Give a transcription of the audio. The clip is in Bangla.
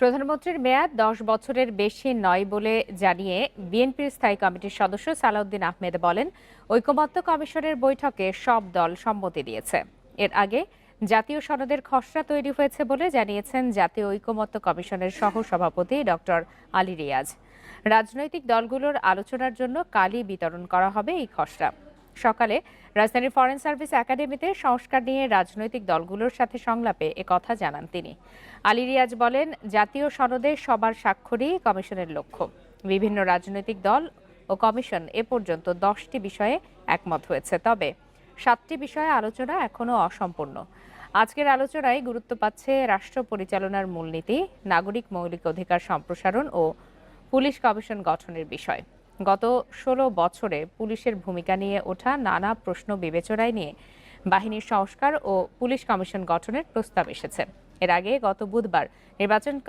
প্রধানমন্ত্রীর মেয়াদ দশ বছরের বেশি নয় বলে জানিয়ে বিএনপির স্থায়ী কমিটির সদস্য সালাউদ্দিন আহমেদ বলেন, ঐকমত্য কমিশনের বৈঠকে সব দল সম্মতি দিয়েছে। এর আগে জাতীয় সনদের খসড়া তৈরি হয়েছে বলে জানিয়েছেন জাতীয় ঐকমত্য কমিশনের সহ সভাপতি ডক্টর আলী রিয়াজ। রাজনৈতিক দলগুলোর আলোচনার জন্য কালই বিতরণ করা হবে এই খসড়া। সকালে রাজধানীর ফরেন সার্ভিস একাডেমিতে সংস্কার নিয়ে রাজনৈতিক দলগুলোর সাথে সংলাপে কথা জানান তিনি। আলী রিয়াজ বলেন, জাতীয় সনদে সবার স্বাক্ষরই কমিশনের লক্ষ্য। বিভিন্ন রাজনৈতিক দল ও কমিশন এ পর্যন্ত দশটি বিষয়ে একমত হয়েছে। তবে সাতটি বিষয়ে আলোচনা এখনও অসম্পূর্ণ। আজকের আলোচনায় গুরুত্ব পাচ্ছে রাষ্ট্র পরিচালনার মূলনীতি, নাগরিক মৌলিক অধিকার সম্প্রসারণ ও পুলিশ কমিশন গঠনের বিষয়। গত ষোলো বছরে পুলিশের ভূমিকা নিয়ে ওঠা নানা প্রশ্ন বিবেচনায় নিয়ে বাহিনীর সংস্কার ও পুলিশ কমিশন গঠনের প্রস্তাব এসেছে। এর আগে গত বুধবার নির্বাচন